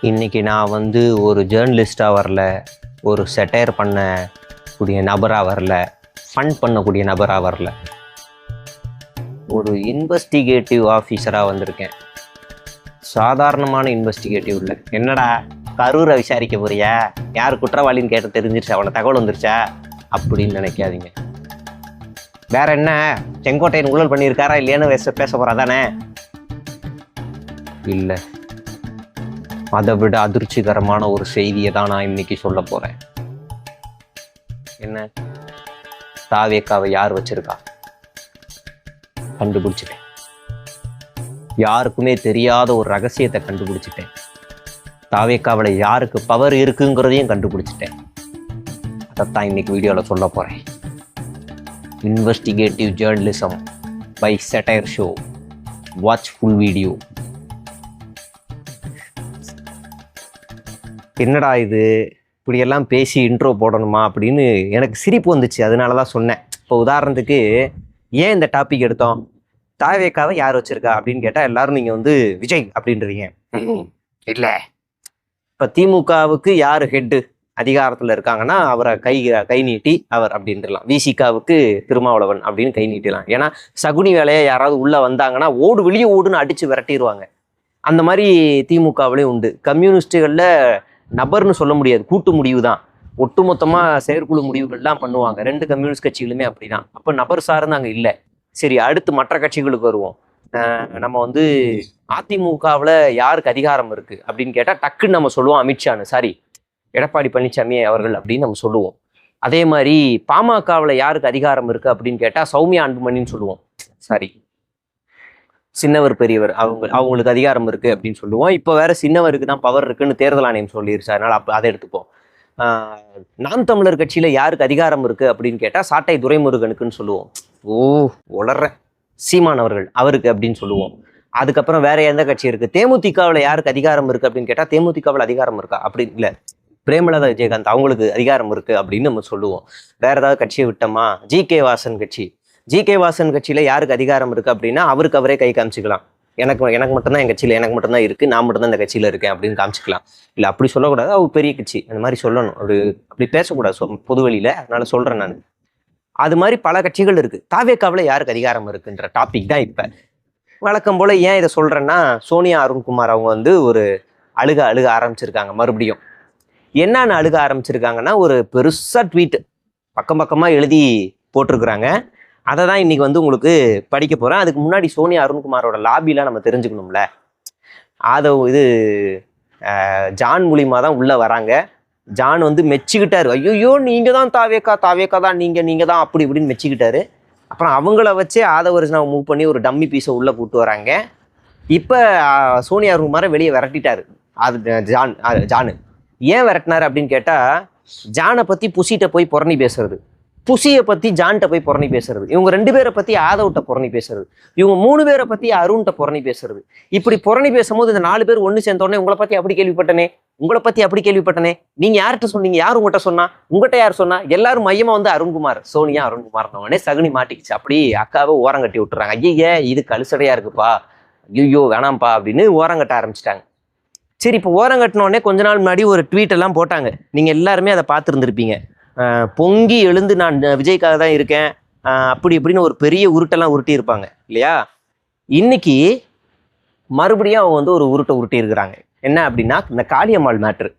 இன்னைக்கு நான் வந்து ஒரு ஜேர்னலிஸ்டாக வரல ஒரு செட்டையர் பண்ணக்கூடிய நபராக வரல ஃபன் பண்ணக்கூடிய நபராக வரல. ஒரு இன்வெஸ்டிகேட்டிவ் ஆஃபீஸராக வந்திருக்கேன். சாதாரணமான இன்வெஸ்டிகேட்டிவ் இல்லை. என்னடா கரூரை விசாரிக்க போறியா? யார் குற்றவாளின்னு கேட்டு தெரிஞ்சிருச்சு? அவனை தகவல் வந்துருச்சா? அப்படின்னு நினைக்காதீங்க. வேற என்ன? செங்கோட்டையன் ஊழல் பண்ணியிருக்காரா இல்லையான்னு பேச பேச போகிறா தானே? இல்லை. அதை விட அதிர்ச்சிகரமான ஒரு செய்தியை தான் நான் இன்னைக்கு சொல்ல போறேன். என்ன? தாவேக்காவை யார் வச்சிருக்கா? கண்டுபிடிச்சிட்டேன். யாருக்குமே தெரியாத ஒரு ரகசியத்தை கண்டுபிடிச்சிட்டேன். தாவேக்காவில் யாருக்கு பவர் இருக்குங்கிறதையும் கண்டுபிடிச்சிட்டேன். அதைத்தான் இன்னைக்கு வீடியோவில் சொல்ல போகிறேன் investigative journalism by satire show watch full video என்னடா இது? இப்படியெல்லாம் பேசி இன்ட்ரோ போடணுமா? அப்படின்னு எனக்கு சிரிப்பு வந்துச்சு. அதனால தான் சொன்னேன். இப்போ உதாரணத்துக்கு ஏன் இந்த டாபிக் எடுத்தோம்? தாவேக்காவை யார் வச்சிருக்கா? அப்படின்னு கேட்டால் எல்லாரும் நீங்கள் வந்து விஜய் அப்படின்றீங்க. இல்லை. இப்போ திமுகவுக்கு யார் ஹெட்டு அதிகாரத்தில் இருக்காங்கன்னா அவரை கை கை நீட்டி அவர் அப்படின்றலாம். விசிகாவுக்கு திருமாவளவன் அப்படின்னு கை நீட்டிடலாம். ஏன்னா சகுனி வேலையை யாராவது உள்ளே வந்தாங்கன்னா ஓடு வெளியே ஓடுன்னு அடித்து விரட்டிடுவாங்க அந்த மாதிரி திமுகவிலையும் உண்டு. கம்யூனிஸ்டுகளில் நபர்னு சொல்ல முடியாது. கூட்டு முடிவு தான். ஒட்டுமொத்தமாக செயற்குழு முடிவுகள்லாம் பண்ணுவாங்க. ரெண்டு கம்யூனிஸ்ட் கட்சிகளுமே அப்படிதான். அப்போ நபர் சார்ந்து அங்கே இல்லை. சரி அடுத்து மற்ற கட்சிகளுக்கு வருவோம். நம்ம வந்து அதிமுகவில் யாருக்கு அதிகாரம் இருக்குது அப்படின்னு கேட்டால் டக்குன்னு நம்ம சொல்லுவோம் அமித்ஷான்னு. சாரி எடப்பாடி பழனிசாமி அவர்கள் அப்படின்னு நம்ம சொல்லுவோம். அதே மாதிரி பாமகவில் யாருக்கு அதிகாரம் இருக்குது அப்படின்னு கேட்டால் சௌமியா அன்புமணின்னு சொல்லுவோம். சாரி. சின்னவர் பெரியவர் அவங்க அவங்களுக்கு அதிகாரம் இருக்குது அப்படின்னு சொல்லுவோம். இப்போ வேற சின்னவருக்கு தான் பவர் இருக்குன்னு தேர்தல் ஆணையம் சொல்லிருச்சு. அதனால் அப்போ அதை எடுத்துப்போம். நாம் தமிழர் கட்சியில் யாருக்கு அதிகாரம் இருக்குது அப்படின்னு கேட்டால் சாட்டை துரைமுருகனுக்குன்னு சொல்லுவோம். ஓ உளற சீமான் அவர்கள் அவருக்கு அப்படின்னு சொல்லுவோம். அதுக்கப்புறம் வேற எந்த கட்சி இருக்குது தேமுதிகவில் யாருக்கு அதிகாரம் இருக்குது அப்படின்னு கேட்டால் தேமுதிகவில் அதிகாரம் இருக்கா? அப்படி இல்லை பிரேமலதா விஜயகாந்த் அவங்களுக்கு அதிகாரம் இருக்குது அப்படின்னு நம்ம சொல்லுவோம். வேற ஏதாவது கட்சியை விட்டோமா? ஜி கே வாசன் கட்சி. ஜி கே வாசன் கட்சியில் யாருக்கு அதிகாரம் இருக்குது அப்படின்னா அவருக்கு அவரே கை காமிச்சிக்கலாம். எனக்கு எனக்கு மட்டும்தான் என் கட்சியில் எனக்கு மட்டும்தான் இருக்குது நான் மட்டும்தான் இந்த கட்சியில் இருக்கேன் அப்படின்னு காமிச்சிக்கலாம். இல்லை அப்படி சொல்லக்கூடாது. அவர் பெரிய கட்சி. அந்த மாதிரி சொல்லணும். அப்படி அப்படி பேசக்கூடாது. சொ- பொது வழியில் அதனால் சொல்கிறேன் நான். அது மாதிரி பல கட்சிகள் இருக்குது தாவேக்காவில் யாருக்கு அதிகாரம் இருக்குன்ற டாபிக் தான் இப்போ. வழக்கம் போல் ஏன் இதை சொல்கிறேன்னா சோனியா அருண்குமார் அவங்க வந்து ஒரு அழுக அழுக ஆரம்பிச்சிருக்காங்க மறுபடியும். என்னென்னு அழுக ஆரம்பிச்சிருக்காங்கன்னா ஒரு பெருசாக ட்வீட்டு பக்கம் பக்கமாக எழுதி போட்டிருக்கிறாங்க. அதை தான் இன்றைக்கி வந்து உங்களுக்கு படிக்க போகிறேன் அதுக்கு முன்னாடி சோனியா அருண்குமாரோட லாபிலாம் நம்ம தெரிஞ்சுக்கணும்ல. அதை இது ஜான் மூலியமா தான் உள்ளே வராங்க. ஜான் வந்து மெச்சிக்கிட்டாரு. ஐயோ நீங்கள் தான் தாவேக்கா தாவேக்கா தான் நீங்கள் நீங்கள் தான் அப்படி இப்படின்னு மெச்சிக்கிட்டாரு. அப்புறம் அவங்கள வச்சே ஆதவர்ஜனாவை மூவ் பண்ணி ஒரு டம்மி பீஸை உள்ளே கூட்டு வராங்க. இப்போ சோனியா அருண்குமாரை வெளியே விரட்டிட்டாரு. அது ஜான் ஜானு. ஏன் விரட்டினாரு அப்படின்னு கேட்டால் ஜானை பற்றி புசிட்ட போய் புறணி பேசுறது. புசியை பற்றி ஜான்கிட்ட போய் புறணி பேசுறது. இவங்க ரெண்டு பேரை பற்றி ஆதவ்ட்ட புறணி பேசுறது. இவங்க மூணு பேரை பற்றி அருண்கிட்ட புறணி பேசுறது. இப்படி புறணி பேசும்போது இந்த நாலு பேர் ஒன்று சேர்ந்தோடனே உங்களை பற்றி அப்படி கேள்விப்பட்டனே உங்களை பற்றி அப்படி கேள்விப்பட்டனே நீங்கள் யார்கிட்ட சொன்னீங்க யார் உங்கள்கிட்ட சொன்னா உங்கள்கிட்ட யார் சொன்னா எல்லாரும் மையமாக வந்து அருண்குமார் சோனியா அருண்குமார் உடனே சகுனி மாட்டிக்கிச்சு. அப்படி அக்காவை ஓரங்கட்டி விட்டுறாங்க. ஐயே இது கழுசடையா இருக்குப்பா. ஐயோ வேணாம்ப்பா அப்படின்னு ஓரங்கட்ட ஆரம்பிச்சிட்டாங்க. சரி இப்போ ஓரம் கட்டினோடனே கொஞ்ச நாள் முன்னாடி ஒரு ட்வீட் எல்லாம் போட்டாங்க. நீங்கள் எல்லாருமே அதை பார்த்துருந்துருப்பீங்க. பொங்கி எழுந்து நான் விஜய்க்காக தான் இருக்கேன். அப்படி இப்படின்னு ஒரு பெரிய உருட்டெல்லாம் உருட்டி இருப்பாங்க இல்லையா? இன்னைக்கு மறுபடியும் அவங்க வந்து ஒரு உருட்டை உருட்டி இருக்கிறாங்க என்ன அப்படின்னா இந்த காளியம்மாள் மேட்ரு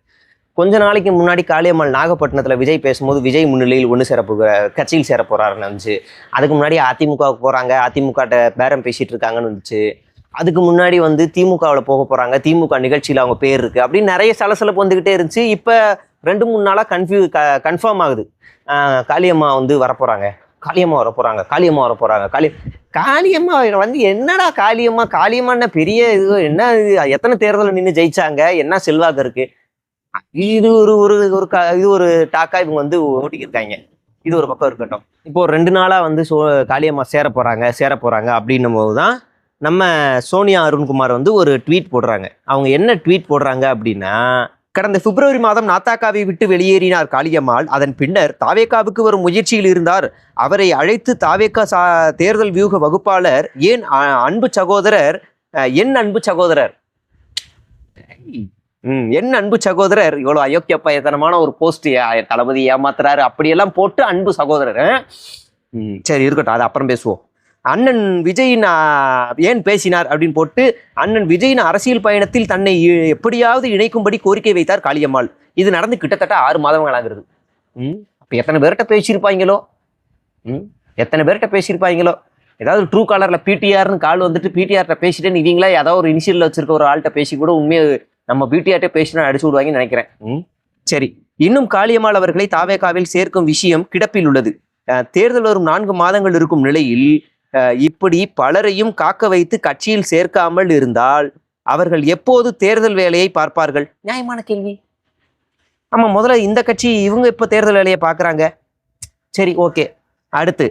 கொஞ்ச நாளைக்கு முன்னாடி காளியம்மாள் நாகப்பட்டினத்தில் விஜய் பேசும்போது விஜய் முன்னிலையில் ஒன்று சேர போகிற கட்சியில் சேர போகிறாருன்னு வந்துச்சு அதுக்கு முன்னாடி அதிமுகவுக்கு போகிறாங்க அதிமுகட்ட பேரம் பேசிகிட்டு இருக்காங்கன்னு இருந்துச்சு. அதுக்கு முன்னாடி வந்து திமுகவில் போக போகிறாங்க திமுக நிகழ்ச்சியில் அவங்க பேர் இருக்குது அப்படின்னு நிறைய சலசலப்பு வந்துக்கிட்டே இருந்துச்சு. இப்போ ரெண்டு மூணு நாளாக கன்ஃபியூ க கன்ஃபார்ம் ஆகுது. காளியம்மா வந்து வரப்போகிறாங்க காளியம்மா வர போகிறாங்க காளியம்மா வர போகிறாங்க காளி காளியம்மா வந்து என்னடா காளியம்மா? காளியம்மான்னா பெரிய இது? என்ன இது? எத்தனை தேர்தலில் நின்று ஜெயிச்சாங்க? என்ன செல்வாக்கு இருக்குது இது ஒரு ஒரு ஒரு க- இது ஒரு டாக்காக இவங்க வந்து ஓட்டிக்கிருக்காங்க இது ஒரு பக்கம் இருக்கட்டும். இப்போ ஒரு ரெண்டு நாளாக வந்து சோ காளியம்மா சேர போகிறாங்க சேர போகிறாங்க அப்படின்னும் போது தான் நம்ம சோனியா அருண்குமார் வந்து ஒரு ட்வீட் போடுறாங்க. அவங்க என்ன ட்வீட் போடுறாங்க அப்படின்னா கடந்த பிப்ரவரி மாதம் நாத்தாக்காவை விட்டு வெளியேறினார் காளியம்மாள். அதன் பின்னர் தாவேக்காவுக்கு வரும் முயற்சியில் இருந்தார். அவரை அழைத்து தாவேக்கா சா தேர்தல் வியூக வகுப்பாளர் ஏன் அன்பு சகோதரர் என் அன்பு சகோதரர்? ம் என் அன்பு சகோதரர். இவ்வளோ அயோக்கிய பயத்தனமான ஒரு போஸ்ட் தளபதி ஏமாத்துறாரு. அப்படியெல்லாம் போட்டு அன்பு சகோதரர் ம், சரி இருக்கட்டும் அது அப்புறம் பேசுவோம். அண்ணன் விஜயின் ஏன் பேசினார் அப்படின்னு போட்டு அண்ணன் விஜயின் அரசியல் பயணத்தில் தன்னை எப்படியாவது இணைக்கும்படி கோரிக்கை வைத்தார் காளியம்மாள். இது நடந்து கிட்டத்தட்ட ஆறு மாதங்களாகிறது ம்? அப்போ எத்தனை பேர்கிட்ட பேசியிருப்பாங்களோ ம்? எத்தனை பேர்கிட்ட பேசியிருப்பாங்களோ ஏதாவது ட்ரூ காலரில் பிடிஆர்னு கால் வந்துட்டு பிடிஆர்கிட்ட பேசிட்டேன்னு இவங்களா ஏதாவது ஒரு இனிஷியலில் வச்சிருக்க ஒரு ஆள்கிட்ட பேசி கூட உண்மையை நம்ம பிடிஆர்கிட்ட பேசினா அடிச்சு விடுவாங்கன்னு நினைக்கிறேன். ம்? சரி. இன்னும் காளியம்மாள் அவர்களை தாவேகாவில் சேர்க்கும் விஷயம் கிடப்பில் உள்ளது. தேர்தல் வரும் நான்கு மாதங்கள் இருக்கும் நிலையில் இப்படி பலரையும் காக்க வைத்து கட்சியில் சேர்க்காமல் இருந்தால் அவர்கள் எப்போது தேர்தல் வேலையை பார்ப்பார்கள்? நியாயமான கேள்வி. ஆமாம் முதல்ல இந்த கட்சி இவங்க இப்போ தேர்தல் வேலையை பார்க்குறாங்க. சரி ஓகே. அடுத்து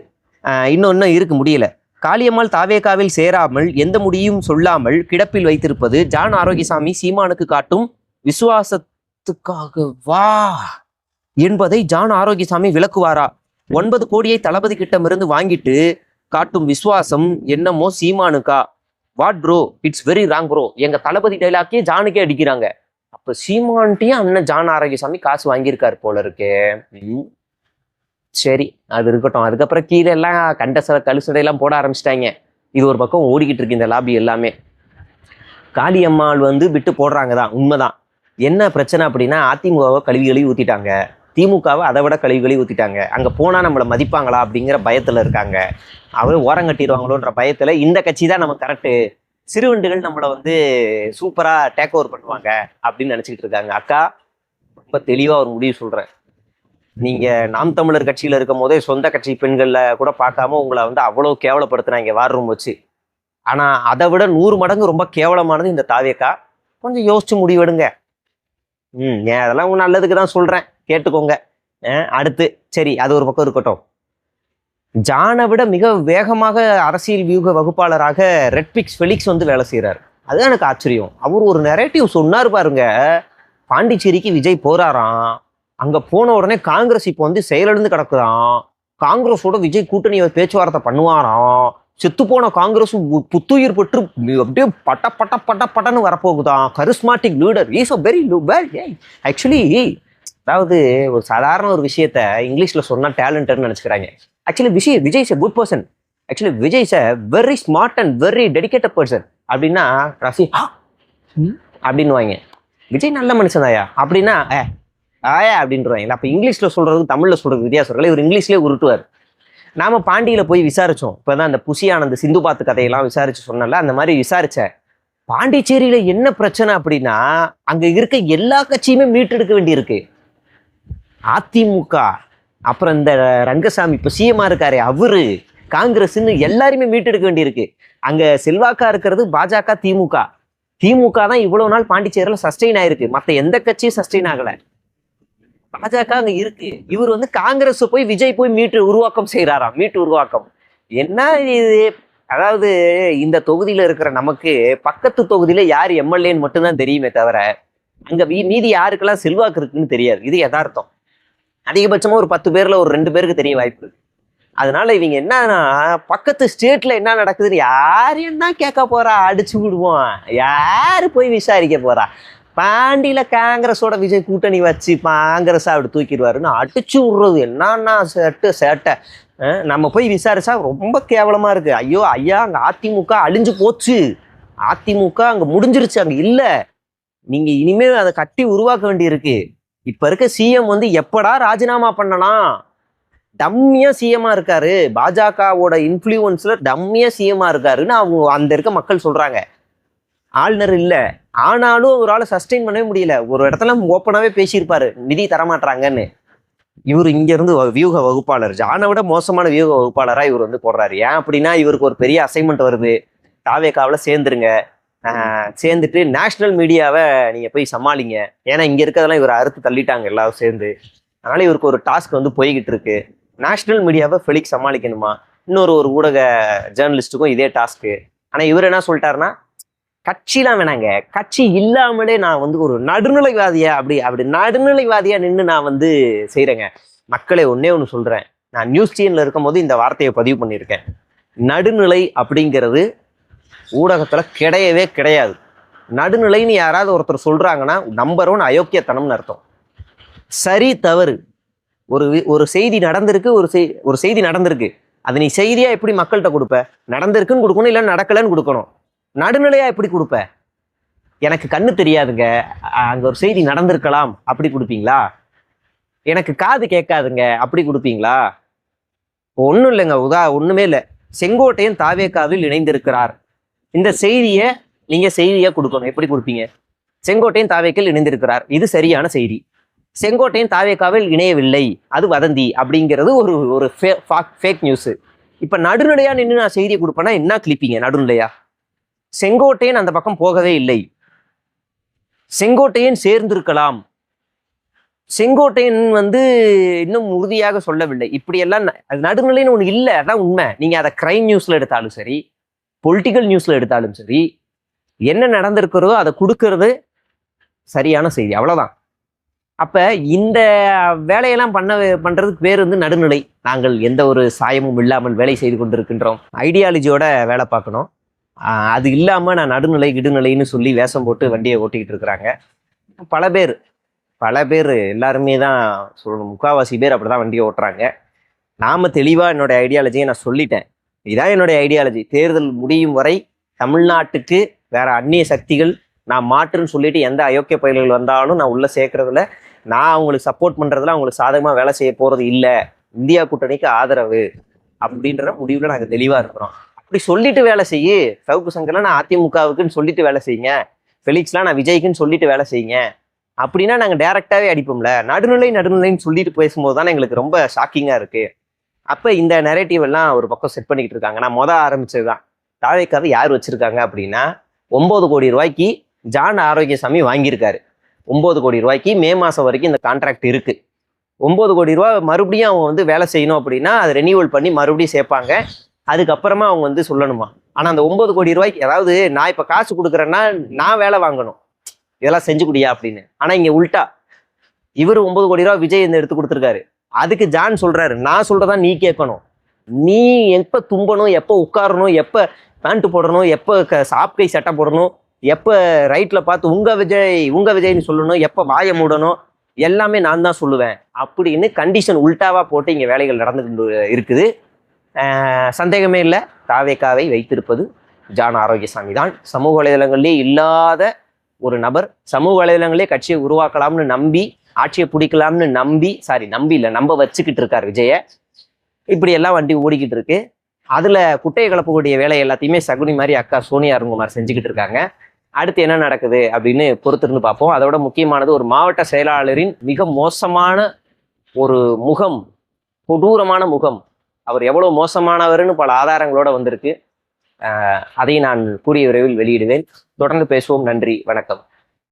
இன்னும் இன்னும் இருக்கு முடியல. காளியம்மாள் தாவேகாவில் சேராமல் எந்த முடியும் சொல்லாமல் கிடப்பில் வைத்திருப்பது ஜான் ஆரோக்கியசாமி சீமானுக்கு காட்டும் விசுவாசத்துக்காக வா என்பதை ஜான் ஆரோக்கியசாமி விளக்குவாரா? ஒன்பது கோடியை தளபதி கிட்டமிருந்து வாங்கிட்டு காட்டும் விசுவாசம் என்னமோ சீமானுக்கா? What bro it's very wrong bro எங்க தளபதி டைலாக்கே ஜானுக்கே அடிக்கிறாங்க. அப்ப சீமான்ட்டையும் அண்ணன் ஜான் ஆரோக்கியசாமி காசு வாங்கியிருக்காரு போல இருக்கே. ம். சரி அது இருக்கட்டும். அதுக்கப்புறம் கீழே எல்லாம் கண்ட சில கழுசடை எல்லாம் போட ஆரம்பிச்சிட்டாங்க. இது ஒரு பக்கம் ஓடிக்கிட்டு இருக்கு இந்த லாபி எல்லாமே. காளியம்மாள் வந்து விட்டு போடுறாங்க தான் உண்மைதான். என்ன பிரச்சனை அப்படின்னா அதிமுகவை கழுவி கழுவி ஊத்திட்டாங்க. திமுகவை அதை விட கழுவி கழுவி ஊற்றிட்டாங்க அங்கே போனால் நம்மளை மதிப்பாங்களா அப்படிங்கிற பயத்தில் இருக்காங்க. அவரு ஓரம் கட்டிடுவாங்களோன்ற பயத்தில் இந்த கட்சி தான் நம்ம கரெக்டு சிறுவண்டுகள் நம்மளை வந்து சூப்பராக டேக் ஓவர் பண்ணுவாங்க அப்படின்னு நினச்சிக்கிட்டு இருக்காங்க. அக்கா ரொம்ப தெளிவாக ஒரு முடிவு சொல்கிறேன் நீங்கள் நாம் தமிழர் கட்சியில் இருக்கும் போதே சொந்த கட்சி பெண்களில் கூட பார்க்காம உங்களை வந்து அவ்வளோ கேவலப்படுத்துனாங்க வார் ரூம் வச்சு. ஆனால் அதை விட நூறு மடங்கு ரொம்ப கேவலமானது இந்த தாவியக்கா கொஞ்சம் யோசிச்சு முடிவெடுங்க. ம் ஏன் அதெல்லாம் உங்க நல்லதுக்கு தான் சொல்கிறேன் கேட்டுக்கோங்க அடுத்து சரி அது ஒரு பக்கம் இருக்கட்டும். ஜானை விட மிக வேகமாக அரசியல் வியூக வகுப்பாளராக ரெட்பிக்ஸ் ஃபெலிக்ஸ் வந்து வேலை செய்கிறார் அதுதான் எனக்கு ஆச்சரியம். அவர் ஒரு நெரேட்டிவ் சொன்னார் பாருங்க. பாண்டிச்சேரிக்கு விஜய் போறாராம். அங்கே போன உடனே காங்கிரஸ் இப்போ வந்து செயலிழந்து கிடக்குறான் காங்கிரஸோட விஜய் கூட்டணி பேச்சுவார்த்தை பண்ணுவாராம். செத்து போன காங்கிரஸ் புத்துயிர் பெற்று அப்படியே பட்ட பட்ட பட்ட பட்டன்னு வரப்போகுதான் charismatic leader is a very well actually அதாவது ஒரு சாதாரண ஒரு விஷயத்த இங்கிலீஷ்ல சொன்னா டேலண்டட்னு நினச்சிக்கிறாங்க. Actually Vijay Vijay is a good person actually Vijay is a very smart and very dedicated person அப்படின்னா ரஃபி அப்படின்னு வாங்க. விஜய் நல்ல மனுஷன் மனுஷன்தாயா அப்படின்னா ஏ ஆயா! அப்படின்றவாங்க. அப்போ இங்கிலீஷ்ல சொல்கிறது தமிழில் சொல்கிறது வித்தியாசம் இவர் இங்கிலீஷ்லேயே உருட்டுவார். நாம பாண்டியில் போய் விசாரிச்சோம். இப்பதான் அந்த புசி சிந்து பாத்து கதையெல்லாம் விசாரிச்சு சொன்னல அந்த மாதிரி விசாரிச்சேன் பாண்டிச்சேரியில என்ன பிரச்சனை அப்படின்னா அங்க இருக்க எல்லா கட்சியுமே மீட்டெடுக்க வேண்டியிருக்கு. அதிமுக அப்புறம் இந்த ரங்கசாமி இப்போ சிஎம்மா இருக்காரு அவரு காங்கிரஸ்ன்னு எல்லாருமே மீட்டெடுக்க வேண்டியிருக்கு. அங்க செல்வாக்கா இருக்கிறது பாஜக திமுக. திமுக தான் இவ்வளவு நாள் பாண்டிச்சேரியில் சஸ்டெயின் ஆயிருக்கு. மற்ற எந்த கட்சியும் சஸ்டெயின் ஆகலை. பாஜக அங்க இருக்கு. இவர் வந்து காங்கிரஸ் போய் விஜய் போய் மீட்டு உருவாக்கம் செய்யறாராம் மீட்டு உருவாக்கம். என்ன இது? அதாவது இந்த தொகுதியில இருக்கிற நமக்கு பக்கத்து தொகுதியில யார் எம்எல்ஏன்னு மட்டும்தான் தெரியுமே தவிர அங்க மீதி யாருக்கெல்லாம் செல்வாக்கு இருக்குன்னு தெரியாது. இது யதார்த்தம். அதிகபட்சமா ஒரு பத்து பேர்ல ஒரு ரெண்டு பேருக்கு தெரிய வாய்ப்பு இருக்கு. அதனால இவங்க என்னன்னா பக்கத்து ஸ்டேட்ல என்ன நடக்குதுன்னு யார் என்ன கேட்க போறா. அடிச்சு விடுவோம் யாரு போய் விசாரிக்க போறா? பாண்டியில் காங்கிரஸோட விஜய் கூட்டணி வச்சு காங்கிரஸாக அப்படி தூக்கிடுவாருன்னு அடிச்சு விட்றது. என்னன்னா சேட்டு சேட்டை. நம்ம போய் விசாரிச்சா ரொம்ப கேவலமாக இருக்குது ஐயோ ஐயா அங்கே அதிமுக அழிஞ்சு போச்சு. அதிமுக அங்கே முடிஞ்சிருச்சு அங்கே இல்லை. நீங்கள் இனிமேல் அதை கட்டி உருவாக்க வேண்டியிருக்கு. இப்போ இருக்க சிஎம் வந்து எப்படா ராஜினாமா பண்ணலாம்? டம்மியாக சிஎம்மாக இருக்காரு. பாஜகவோட இன்ஃப்ளூயன்ஸில் டம்மியாக சிஎம்மாக இருக்காருன்னு அவங்க அந்த இருக்க மக்கள் சொல்கிறாங்க ஆளுநர் இல்லை. ஆனாலும் அவரால் சஸ்டெயின் பண்ணவே முடியல. ஒரு இடத்துல ஓப்பனாகவே பேசியிருப்பாரு. நிதி தரமாட்டாங்கன்னு இவர் இங்கேருந்து வ- வியூக வகுப்பாளர். ஜானை விட மோசமான வியூக வகுப்பாளராக இவர் வந்து போடுறாரு. ஏன் அப்படின்னா இவருக்கு ஒரு பெரிய அசைன்மெண்ட் வருது. தாவேக்காவில் சேர்ந்துருங்க. சேர்ந்துட்டு நேஷ்னல் மீடியாவை நீங்கள் போய் சமாளிங்க. ஏன்னா இங்கே இருக்கிறதெல்லாம் இவர் அறுத்து தள்ளிட்டாங்க எல்லாரும் சேர்ந்து. அதனால் இவருக்கு ஒரு டாஸ்க் வந்து போய்கிட்டு இருக்கு. நேஷ்னல் மீடியாவை ஃபெலிக்ஸ் சமாளிக்கணுமா? இன்னொரு ஒரு ஊடக ஜேர்னலிஸ்ட்டுக்கும் இதே டாஸ்க்கு ஆனால் இவர் என்ன சொல்லிட்டாருன்னா கட்சிலாம் வேணாங்க. கட்சி இல்லாமலே நான் வந்து ஒரு நடுநிலைவாதியா அப்படி அப்படி நடுநிலைவாதியா நின்று நான் வந்து செய்கிறேங்க மக்களை ஒன்னே ஒன்று சொல்கிறேன் நான் நியூஸ் சேனல்ல இருக்கும்போது இந்த வார்த்தையை பதிவு பண்ணியிருக்கேன். நடுநிலை அப்படிங்கிறது ஊடகத்தில் கிடையவே கிடையாது. நடுநிலைன்னு யாராவது ஒருத்தர் சொல்கிறாங்கன்னா நம்பர் ஒன் அயோக்கியத்தனம்னு அர்த்தம். சரி தவறு. ஒரு ஒரு செய்தி நடந்திருக்கு ஒரு செய் ஒரு செய்தி நடந்திருக்கு. அது நீ செய்தியாக எப்படி மக்கள்கிட்ட கொடுப்ப? நடந்திருக்குன்னு கொடுக்கணும் இல்லை நடக்கலைன்னு கொடுக்கணும். நடுநிலையா எப்படி கொடுப்ப? எனக்கு கண்ணு தெரியாதுங்க. அங்கே அங்க ஒரு செய்தி நடந்திருக்கலாம். அப்படி கொடுப்பீங்களா? எனக்கு காது கேட்காதுங்க. அப்படி கொடுப்பீங்களா? ஒன்றும் இல்லைங்க உதா ஒன்றுமே இல்லை. செங்கோட்டையன் தாவேக்காவில் இணைந்திருக்கிறார். இந்த செய்தியை நீங்கள் செய்தியாக கொடுக்கணும். எப்படி கொடுப்பீங்க? செங்கோட்டையன் தாவேக்கில் இணைந்திருக்கிறார். இது சரியான செய்தி. செங்கோட்டையன் தாவேக்காவில் இணையவில்லை. அது வதந்தி அப்படிங்கிறது ஒரு ஒரு ஃபேக் நியூஸு இப்போ நடுநிலையாக நின்று நான் செய்தியை கொடுப்பேன்னா என்ன கிளிப்பீங்க நடுநிலையா? செங்கோட்டையன் அந்த பக்கம் போகவே இல்லை. செங்கோட்டையன் சேர்ந்திருக்கலாம். செங்கோட்டையன் வந்து இன்னும் உறுதியாக சொல்லவில்லை. இப்படியெல்லாம் ந- அது நடுநிலைன்னு ஒன்று இல்லை. அதான் உண்மை. நீங்கள் அதை கிரைம் நியூஸில் எடுத்தாலும் சரி பொலிட்டிக்கல் நியூஸில் எடுத்தாலும் சரி என்ன நடந்திருக்கிறதோ அதை கொடுக்கறது சரியான செய்தி. அவ்வளோதான் அப்போ இந்த வேலையெல்லாம் பண்ண பண்ணுறதுக்கு பேர் வந்து நடுநிலை. நாங்கள் எந்த ஒரு சாயமும் இல்லாமல் வேலை செய்து கொண்டிருக்கின்றோம். ஐடியாலஜியோட வேலை பார்க்கணும். அது இல்லாமல் நான் நடுநிலை இடுநிலைன்னு சொல்லி வேஷம் போட்டு வண்டியை ஓட்டிக்கிட்டு இருக்கிறாங்க. பல பேர் பல பேர் எல்லாருமே தான் சொல்லணும். முக்காவாசி பேர் அப்படிதான் வண்டியை ஓட்டுறாங்க. நாம் தெளிவாக என்னுடைய ஐடியாலஜியை நான் சொல்லிட்டேன். இதான் என்னுடைய ஐடியாலஜி. தேர்தல் முடியும் வரை தமிழ்நாட்டுக்கு வேற அந்நிய சக்திகள் நான் மாற்றுன்னு சொல்லிட்டு எந்த அயோக்கிய பயில்கள் வந்தாலும் நான் உள்ளே சேர்க்கறதுல நான் அவங்களுக்கு சப்போர்ட் பண்ணுறதுல அவங்களுக்கு சாதகமாக வேலை செய்ய போகிறது இல்லை. இந்தியா கூட்டணிக்கு ஆதரவு அப்படின்ற முடிவில் நாங்கள் தெளிவாக இருக்கிறோம். அப்படி சொல்லிட்டு வேலை செய்யு. சவுக்கு சங்கர்லாம் நான் அதிமுகவுக்குன்னு சொல்லிட்டு வேலை செய்யுங்க. ஃபெலிக்ஸ்லாம் நான் விஜய்க்குன்னு சொல்லிட்டு வேலை செய்யுங்க. அப்படின்னா நாங்கள் டேரெக்டாகவே அடிப்போம்ல. நடுநிலை நடுநிலைன்னு சொல்லிட்டு பேசும்போது தானே எங்களுக்கு ரொம்ப ஷாக்கிங்காக இருக்குது அப்போ இந்த நெரேட்டிவ் எல்லாம் ஒரு பக்கம் செட் பண்ணிக்கிட்டு இருக்காங்க. நான் மொதல் ஆரம்பிச்சது தான் தாழைக்காவை யார் வச்சுருக்காங்க அப்படின்னா ஒம்பது கோடி ரூபாய்க்கு ஜான் ஆரோக்கியசாமி வாங்கியிருக்காரு. ஒம்பது கோடி ரூபாய்க்கு மே மாதம் வரைக்கும் இந்த கான்ட்ராக்ட் இருக்குது ஒம்பது கோடி ரூபா மறுபடியும் அவங்க வந்து வேலை செய்யணும் அப்படின்னா அதை ரெனியூவல் பண்ணி மறுபடியும் சேர்ப்பாங்க. அதுக்கப்புறமா அவங்க வந்து சொல்லணுமா? ஆனால் அந்த ஒம்பது கோடி ரூபாய்க்கு அதாவது நான் இப்போ காசு கொடுக்குறேன்னா நான் வேலை வாங்கணும். இதெல்லாம் செஞ்சு குடியா அப்படின்னு. ஆனால் இங்கே உல்ட்டா இவர் ஒம்பது கோடி ரூபா விஜய் இந்த எடுத்து கொடுத்துருக்காரு. அதுக்கு ஜான் சொல்கிறாரு நான் சொல்கிறதா நீ கேட்கணும். நீ எப்போ தும்பணும் எப்போ உட்காரணும் எப்போ பேண்ட்டு போடணும் எப்போ க சாப்கை சட்டை போடணும் எப்போ ரைட்டில் பார்த்து உங்கள் விஜய் உங்கள் விஜய்னு சொல்லணும் எப்போ வாயை மூடணும் எல்லாமே நான் தான் சொல்லுவேன். அப்படின்னு கண்டிஷன் உல்ட்டாவாக போட்டு இங்கே வேலைகள் நடந்து இருக்குது. சந்தேகமே இல்லை. தாவேக்காவை வைத்திருப்பது ஜான் ஆரோக்கியசாமி தான். சமூக வலைதளங்களிலே இல்லாத ஒரு நபர் சமூக வலைதளங்களே கட்சியை உருவாக்கலாம்னு நம்பி ஆட்சியை பிடிக்கலாம்னு நம்பி சாரி நம்பி இல்லை நம்ப வச்சுக்கிட்டு இருக்கார் விஜய. இப்படி எல்லாம் வண்டி ஓடிக்கிட்டு இருக்கு. அதுல குட்டையை கலப்பக்கூடிய வேலை எல்லாத்தையுமே சகுனி மாதிரி அக்கா சோனியா அருங்குமார் செஞ்சுக்கிட்டு இருக்காங்க. அடுத்து என்ன நடக்குது அப்படின்னு பொறுத்திருந்து பார்ப்போம். அதோட முக்கியமானது ஒரு மாவட்ட செயலாளரின் மிக மோசமான ஒரு முகம் கொடூரமான முகம் அவர் எவ்வளவு மோசமானவர்னு பல ஆதாரங்களோட வந்திருக்கு. அதை நான் கூடிய விரைவில் வெளியிடுவேன். தொடர்ந்து பேசுவோம். நன்றி. வணக்கம்.